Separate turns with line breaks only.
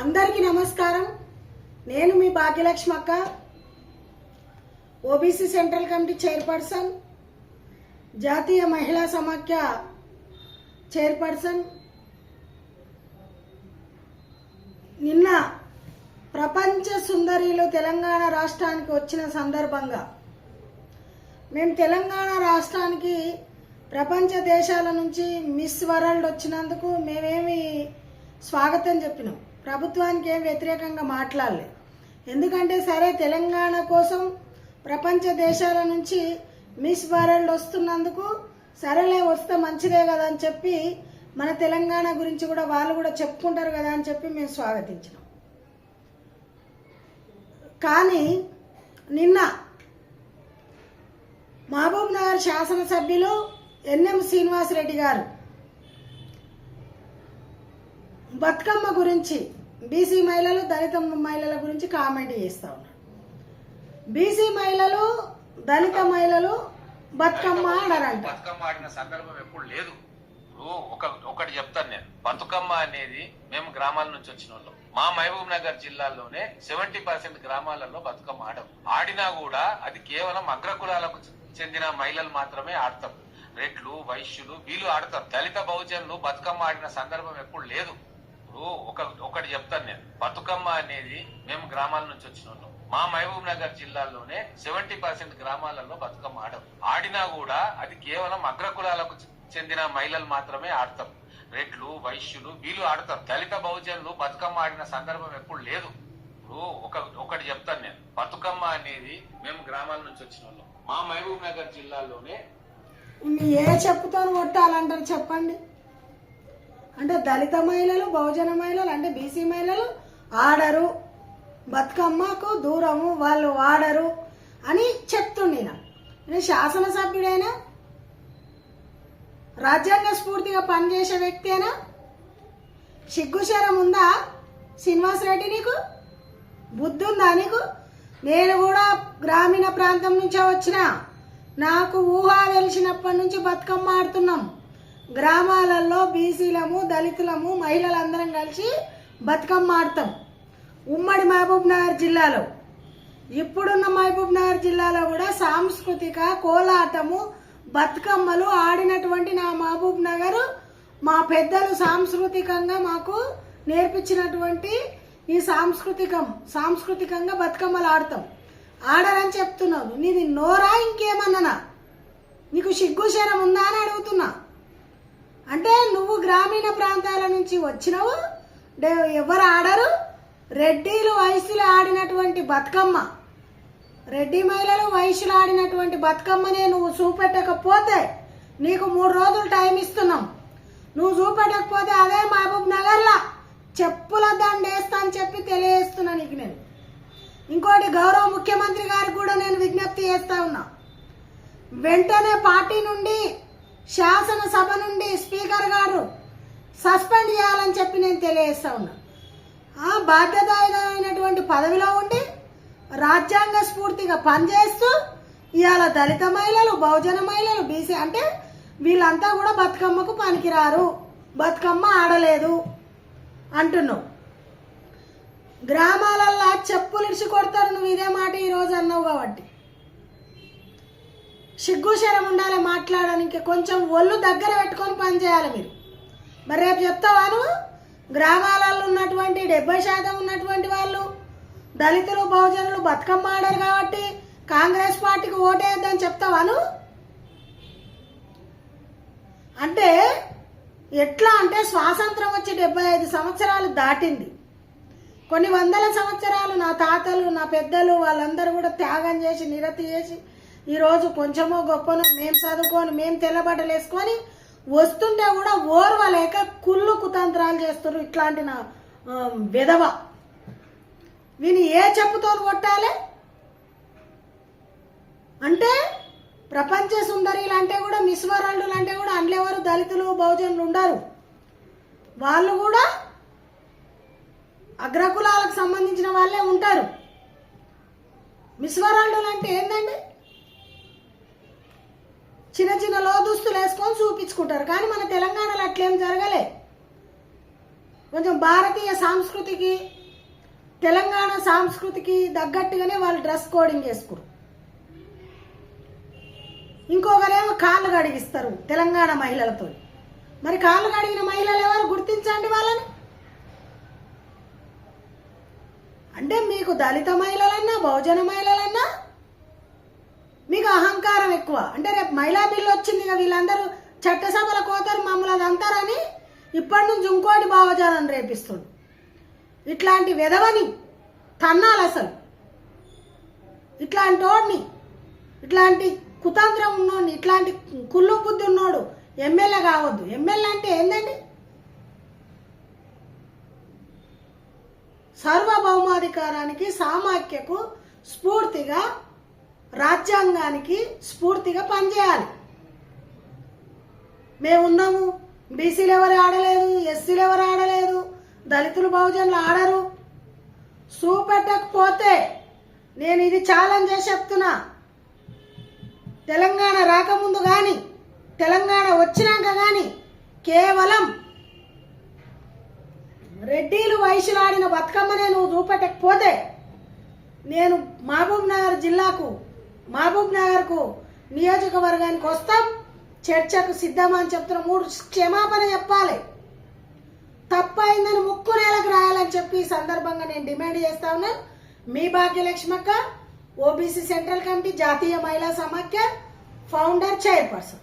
అందరికీ నమస్కారం. నేను మీ భాగ్యలక్ష్మి అక్క ఓబీసీ సెంట్రల్ కమిటీ చైర్పర్సన్ జాతీయ మహిళా సమాఖ్య చైర్పర్సన్. నిన్న ప్రపంచ సుందరిలు తెలంగాణ రాష్ట్రానికి వచ్చిన సందర్భంగా మేము తెలంగాణ రాష్ట్రానికి ప్రపంచ దేశాల నుంచి మిస్ వరల్డ్ వచ్చినందుకు మేమేమి స్వాగతం చెప్పినాం. ప్రభుత్వానికి ఏం వ్యతిరేకంగా మాట్లాడలే. ఎందుకంటే సరే తెలంగాణ కోసం ప్రపంచ దేశాల నుంచి మిస్ వరల్డ్ వస్తున్నందుకు సరేలే వస్తే మంచిదే కదా అని చెప్పి మన తెలంగాణ గురించి కూడా వాళ్ళు కూడా చెప్పుకుంటారు కదా అని చెప్పి మేము స్వాగతించినాం. కానీ నిన్న మహబూబ్ నగర్ శాసనసభ్యులు ఎన్ఎం శ్రీనివాసరెడ్డి గారు బతుకమ్మ గురించి బీసీ మహిళలు దళిత మహిళల గురించి కామెంట్ చేస్తా ఉన్నారు. బీసీ మహిళలు దళిత మహిళలు బతుకమ్మ ఆడరంట
బతుకమ్మ ఆడిన సందర్భం ఎప్పుడు లేదు. ఒక ఒకటి చెప్తాను నేను. బతుకమ్మ అనేది మేము గ్రామాల నుంచి వచ్చిన వాళ్ళం. మా మహబూబ్ నగర్ జిల్లాలోనే సెవెంటీ పర్సెంట్ గ్రామాలలో బతుకమ్మ ఆడం ఆడినా కూడా అది కేవలం అగ్రకులాలకు చెందిన మహిళలు మాత్రమే ఆడతారు. రెడ్లు వైశ్యులు వీళ్ళు ఆడతారు. దళిత బహుజనులు బతుకమ్మ ఆడిన సందర్భం ఎప్పుడు లేదు. ఇప్పుడు ఒక ఒకటి చెప్తాను నేను. బతుకమ్మ అనేది మేము గ్రామాల నుంచి వచ్చిన వాళ్ళం మా మహబూబ్ నగర్ జిల్లాలోనే సెవెంటీ పర్సెంట్ గ్రామాలలో బతుకమ్మ ఆడం ఆడినా కూడా అది కేవలం అగ్రకులాలకు చెందిన మహిళలు మాత్రమే ఆడతారు. రెడ్లు వైశ్యులు వీళ్ళు ఆడతారు. దళిత బహుజనులు బతుకమ్మ ఆడిన సందర్భం ఎప్పుడు లేదు. ఇప్పుడు ఒక ఒకటి చెప్తాను నేను. బతుకమ్మ అనేది మేము గ్రామాల నుంచి వచ్చిన వాళ్ళం మా మహబూబ్ నగర్ జిల్లాలోనే
ఏ చెప్పుతో కొట్టాలంటారు చెప్పండి. అంటే దళిత మహిళలు బహుజన మహిళలు అంటే బీసీ మహిళలు ఆడరు. బతుకమ్మకు దూరము వాళ్ళు వాడరు అని చెప్తుండే నేను శాసనసభ్యుడైనా రాజ్యాంగ స్ఫూర్తిగా పనిచేసే వ్యక్తేనా? సిగ్గుశరం ఉందా? శ్రీనివాస్ రెడ్డి నీకు? బుద్ధి ఉందా నీకు? నేను కూడా గ్రామీణ ప్రాంతం నుంచే వచ్చిన నాకు ఊహ తెలిసినప్పటి నుంచి బతుకమ్మ ఆడుతున్నాం. గ్రామాలలో బీసీలము దళితులము మహిళలందరం కలిసి బతుకమ్మ ఆడతాం ఉమ్మడి మహబూబ్ నగర్ జిల్లాలో. ఇప్పుడున్న మహబూబ్ నగర్ జిల్లాలో కూడా సాంస్కృతిక కోలాటము బతుకమ్మలు ఆడినటువంటి నా మహబూబ్ నగర్. మా పెద్దలు సాంస్కృతికంగా మాకు నేర్పించినటువంటి ఈ సాంస్కృతికం సాంస్కృతికంగా బతుకమ్మలు ఆడతాం. ఆడరని చెప్తున్నావు నీది నోరా ఇంకేమన్నానా? నీకు సిగ్గుశరం ఉందా అని అడుగుతున్నా. అంటే నువ్వు గ్రామీణ ప్రాంతాల నుంచి వచ్చినవు. ఎవరు ఆడరు? రెడ్డిలు వయసులో ఆడినటువంటి బతుకమ్మ. రెడ్డి మహిళలు వయసులు ఆడినటువంటి బతుకమ్మనే నువ్వు చూపెట్టకపోతే నీకు మూడు రోజులు టైం ఇస్తున్నాం. నువ్వు చూపెట్టకపోతే అదే మహబూబ్ నగర్లా చెప్పుల దండేస్తా అని చెప్పి తెలియజేస్తున్నా నీకు నేను. ఇంకోటి గౌరవ ముఖ్యమంత్రి గారికి కూడా నేను విజ్ఞప్తి చేస్తా ఉన్నా. వెంటనే పార్టీ నుండి శాసనసభ నుండి స్పీకర్ గారు సస్పెండ్ చేయాలని చెప్పి నేను తెలియజేస్తా ఉన్నా. ఆ బాధ్యతాయుతమైనటువంటి పదవిలో ఉండి రాజ్యాంగ స్ఫూర్తిగా పనిచేస్తూ ఇవాళ దళిత మహిళలు బహుజన మహిళలు బీసీ అంటే వీళ్ళంతా కూడా బతుకమ్మకు పనికిరారు. బతుకమ్మ ఆడలేదు అంటున్నావు. గ్రామాలల్లో చెప్పులు ఇడిచి కొడతారు నువ్వు ఇదే మాట ఈరోజు అన్నావు కాబట్టి. సిగ్గు శరం ఉండాలి మాట్లాడడానికి. కొంచెం ఒళ్ళు దగ్గర పెట్టుకొని పని చేయాలి మీరు. మరి రేపు చెప్తావా నువ్వు? గ్రామాలలో ఉన్నటువంటి డెబ్బై శాతం ఉన్నటువంటి వాళ్ళు దళితులు బహుజనులు బతుకమ్మ ఆడారు కాబట్టి కాంగ్రెస్ పార్టీకి ఓటేద్దని చెప్తావా నువ్వు? అంటే ఎట్లా అంటే స్వాతంత్రం వచ్చి డెబ్బై ఐదు సంవత్సరాలు దాటింది. కొన్ని వందల సంవత్సరాలు నా తాతలు నా పెద్దలు వాళ్ళందరూ కూడా త్యాగం చేసి నిరతి చేసి ఈరోజు కొంచెమో గొప్పను మేము చదువుకొని మేము తెల్లబట్టలు వేసుకొని వస్తుంటే కూడా ఓర్వలేక కుళ్ళు కుతంత్రాలు చేస్తున్నారు ఇట్లాంటి నా విధవ. వీని ఏ చెప్పుతో కొట్టాలి? అంటే ప్రపంచ సుందరిలు అంటే కూడా మిస్ వరల్డ్లు అంటే కూడా అందులో దళితులు బహుజనులు ఉండరు. వాళ్ళు కూడా అగ్రకులాలకు సంబంధించిన వాళ్ళే ఉంటారు. మిస్ వరల్డ్లు అంటే ఏంటండి చిన్న చిన్న లో దుస్తులు వేసుకొని చూపించుకుంటారు. కానీ మన తెలంగాణలో అట్లేం జరగలే. కొంచెం భారతీయ సంస్కృతికి తెలంగాణ సంస్కృతికి తగ్గట్టుగానే వాళ్ళు డ్రెస్ కోడింగ్ చేసుకురు. ఇంకొకరేమో కాళ్ళు కడిగిస్తారు తెలంగాణ మహిళలతో. మరి కాళ్ళు కడిగిన మహిళలు ఎవరు గుర్తించండి వాళ్ళని? అంటే మీకు దళిత మహిళలన్నా బహుజన మహిళలన్నా మీకు అహంకారం ఎక్కువ. అంటే రేపు మహిళా బిల్లు వచ్చింది ఇక వీళ్ళందరూ చట్టసభల కోతరు మమ్మల్ని అది అంటారని ఇప్పటి నుంచి ఇంకోటి భావజాలను రేపిస్తుంది. ఇట్లాంటి విధవని తన్నాలి అసలు. ఇట్లాంటి వాడిని ఇట్లాంటి కుతంత్రం ఉన్నోడిని ఇట్లాంటి కుళ్ళు బుద్ధి ఉన్నోడు ఎమ్మెల్యే కావద్దు. ఎమ్మెల్యే అంటే ఏందండి? సార్వభౌమాధికారానికి సామాఖ్యకు స్ఫూర్తిగా రాజ్యాంగానికి స్ఫూర్తిగా పనిచేయాలి. మేమున్నాము. బీసీలు ఎవరు ఆడలేదు ఎస్సీలు ఎవరు ఆడలేదు దళితులు బహుజనులు ఆడరు. చూపెట్టకపోతే నేను ఇది ఛాలెంజ్ చేసి చెప్తున్నా. తెలంగాణ రాకముందు కానీ తెలంగాణ వచ్చినాక కానీ కేవలం రెడ్డీలు వయసులాడిన బతుకమ్మనే నువ్వు చూపెట్టకపోతే నేను మహబూబ్ నగర్ జిల్లాకు మహబూబ్ నగర్కు నియోజకవర్గానికి వస్తాం. చర్చకు సిద్ధమని చెప్తున్న మూడు క్షమాపణ చెప్పాలి. తప్పైందని ముక్కు నేలకు రాయాలని చెప్పి ఈ సందర్భంగా నేను డిమాండ్ చేస్తా ఉన్నాను మీ భాగ్యలక్ష్మక్క ఓబీసీ సెంట్రల్ కమిటీ జాతీయ మహిళా సమాఖ్య ఫౌండర్ చైర్పర్సన్.